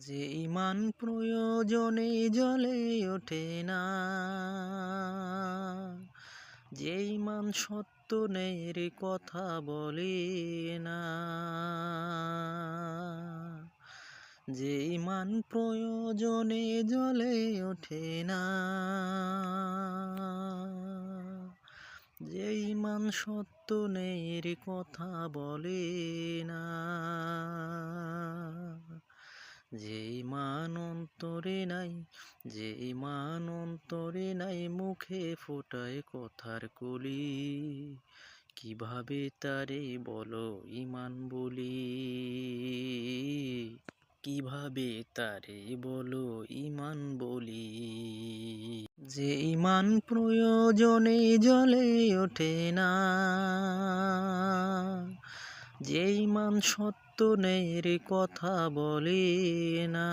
যে ইমান প্রয়োজনে জলে ওঠে না, যে ইমান সত্য নের কথা বলে না, যে ইমান প্রয়োজনে জলে ওঠে না, যে ইমান সত্য নের কথা বলে না। যে ইমান অন্তরে নাই যে ইমান অন্তরে নাই মুখে ফোটায় কথার কলি, কীভাবে তারে বলো ইমান বলি? কীভাবে তারে বলো ইমান বলি? যে ইমান প্রয়োজনে জলে ওঠে না যে ইমান সত্য নের কথা বলে না।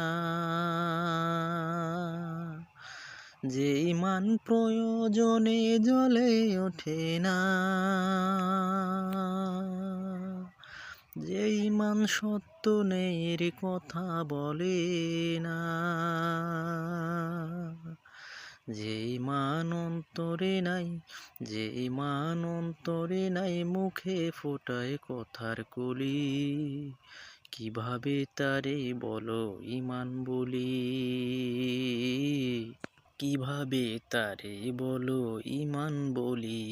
যে ইমান প্রয়োজনে জলে ওঠে না। যে ইমান সত্য নের কথা বলে না। যে ইমান অন্তরে নাই যে ইমান অন্তরে নাই মুখে ফোটায় কথার কলি, কীভাবে তারে বলো ইমান বলি? কীভাবে তারে বলো ইমান বলি?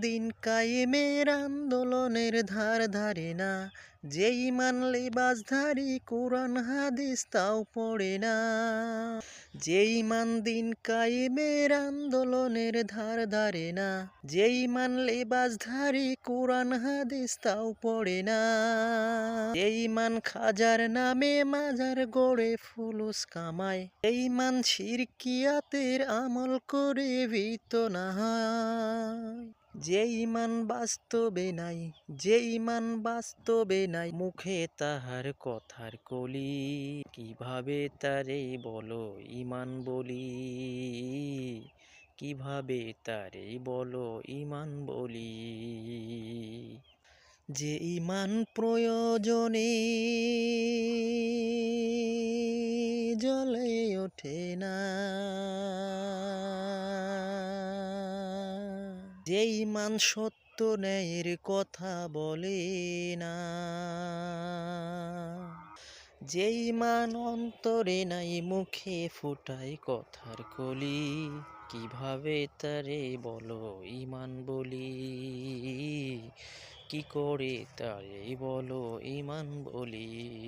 দিন কায়েমের আন্দোলনের ধার ধারে না যে ইমান লেবাসধারী কোরআন হাদিস তাও পড়ে না। যে ইমান দিন কায়েমের আন্দোলনের ধার ধারে না যে ইমান লেবাসধারী কোরআন হাদিস তাও পড়ে না যে ইমান খাজার নামে মাজার গড়ে ফুলুস কামায় এই ইমান শিরকিয়াতের আমল করে ভীত না যে ইমান বাস্তবে নাই, যে ইমান বাস্তবে নাই, মুখে তাহার কথার কলি। কীভাবে তারে বলো ইমান বলি? কীভাবে তারে বলো ইমান বলি? যে ইমান প্রয়োজনে জলে ওঠে না। যে ইমান সত্য ন্যায়ের কথা বলে না। যে ইমান অন্তরে নাই মুখে ফোটায় কথার কলি, কীভাবে তারে বলো ইমান বলি? কি করে তারে বলো ইমান বলি?